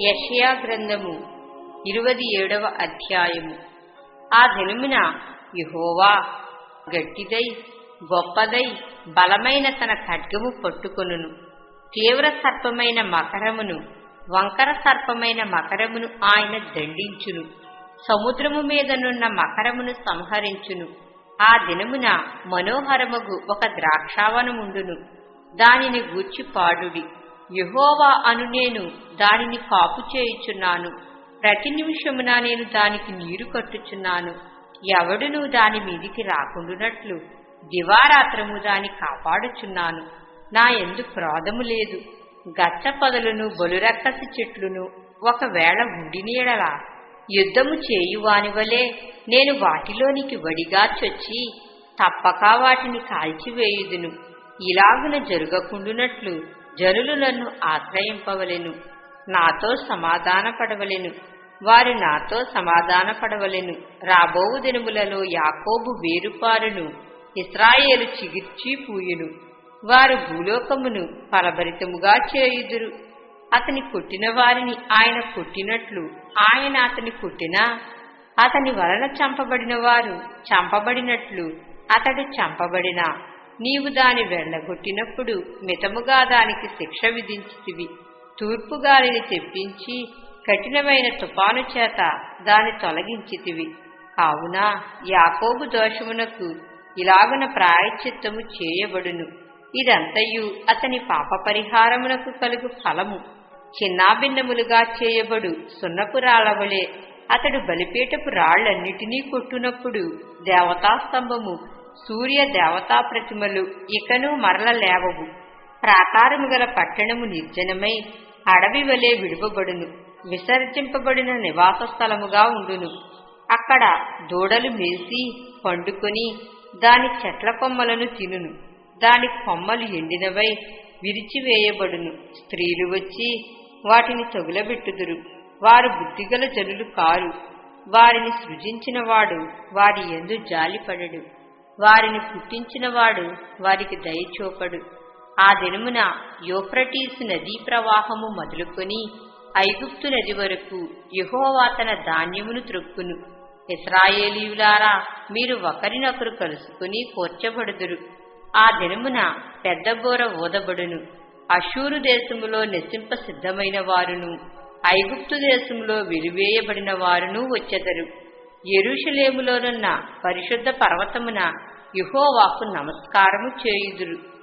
యషయా గ్రంథము ఇరువది ఏడవ అధ్యాయము. ఆ దినమున యుహోవా గట్టిదై గొప్పదై బలమైన తన ఖడ్గము పట్టుకొనును. తీవ్ర సర్పమైన మకరమును వంకర సర్పమైన మకరమును ఆయన దండించును. సముద్రము మీదనున్న మకరమును సంహరించును. ఆ దినమున మనోహరముగు ఒక ద్రాక్షావనముండును. దానిని గూర్చి పాడుడి. యహోవా అను నేను దానిని కాపు చేయుచున్నాను. ప్రతి నిమిషమున నేను దానికి నీరు కట్టుచున్నాను. ఎవడును దాని మీదికి రాకుండునట్లు దివారాత్రము దాని కాపాడుచున్నాను. నా ఎందు క్రోధము లేదు. గచ్చ పొదలను బలురక్కసి చెట్లును ఒకవేళ ఉండినీడలా యుద్ధము చేయువానివలే నేను వాటిలోనికి వడిగా చొచ్చి తప్పక వాటిని కాల్చివేయుదును. ఇలాగున జరగకుండునట్లు జనులు నన్ను ఆశ్రయింపవలెను. నాతో సమాధాన పడవలెను వారు నాతో సమాధాన పడవలెను రాబోవు దినములలో యాకోబు వేరుపారును ఇస్రాయేలు చిగిర్చి పూయును. వారు భూలోకమును ఫలభరితముగా చేయుదురు. అతని కొట్టిన వారిని ఆయన కొట్టినట్లు ఆయన అతని కొట్టినా అతని వలన చంపబడిన వారు చంపబడినట్లు అతడు చంపబడినా. నీవు దాని వెళ్ళగొట్టినప్పుడు మితముగా దానికి శిక్ష విధించితివి. తూర్పు గాలిని తెప్పించి కఠినమైన తుపాను చేత దాని తొలగించితివి. కావున యాకోబు దోషమునకు ఇలాగున ప్రాయశ్చిత్తము చేయబడును. ఇదంతయు అతని పాప పరిహారమునకు కలుగు ఫలము. చిన్నాభిన్నములుగా చేయబడు సున్నపు రాళ్ళవలే అతడు బలిపీటపు రాళ్ళన్నిటినీ కొట్టునప్పుడు దేవతాస్తంభము సూర్య దేవతా ప్రతిమలు ఇకను మరల లేవవు. ప్రాకారము గల పట్టణము నిర్జనమై అడవి వలె విడువబడును. విసర్జింపబడిన నివాస స్థలముగా ఉండును. అక్కడ దూడలు మేసి పండుకొని దాని చెట్ల కొమ్మలను తినును. దాని కొమ్మలు ఎండినవై విరిచివేయబడును. స్త్రీలు వచ్చి వాటిని తగులబెట్టుదురు. వారు బుద్ధిగల జనులు కారు. వారిని సృజించినవాడు వారి ఎందు జాలిపడడు. వారిని పుట్టించినవాడు వారికి దయచూపడు. ఆ దినమున యోఫ్రటీసు నదీ ప్రవాహము మొదలుకొని ఐగుప్తు నది వరకు యహోవా తన ధాన్యమును త్రొక్కును. ఇస్రాయేలీయులారా మీరు ఒకరినొకరు కలుసుకుని కూర్చబడుదురు. ఆ దినమున పెద్ద బోర ఊదబడును. అషూరు దేశములో నెసింప సిద్ధమైన వారును ఐగుప్తు దేశంలో విరివేయబడిన వారును వచ్చెదరు. ఎరుషలేములోనున్న పరిశుద్ధ పర్వతమున యుహోవాకు నమస్కారము చేయుదురు.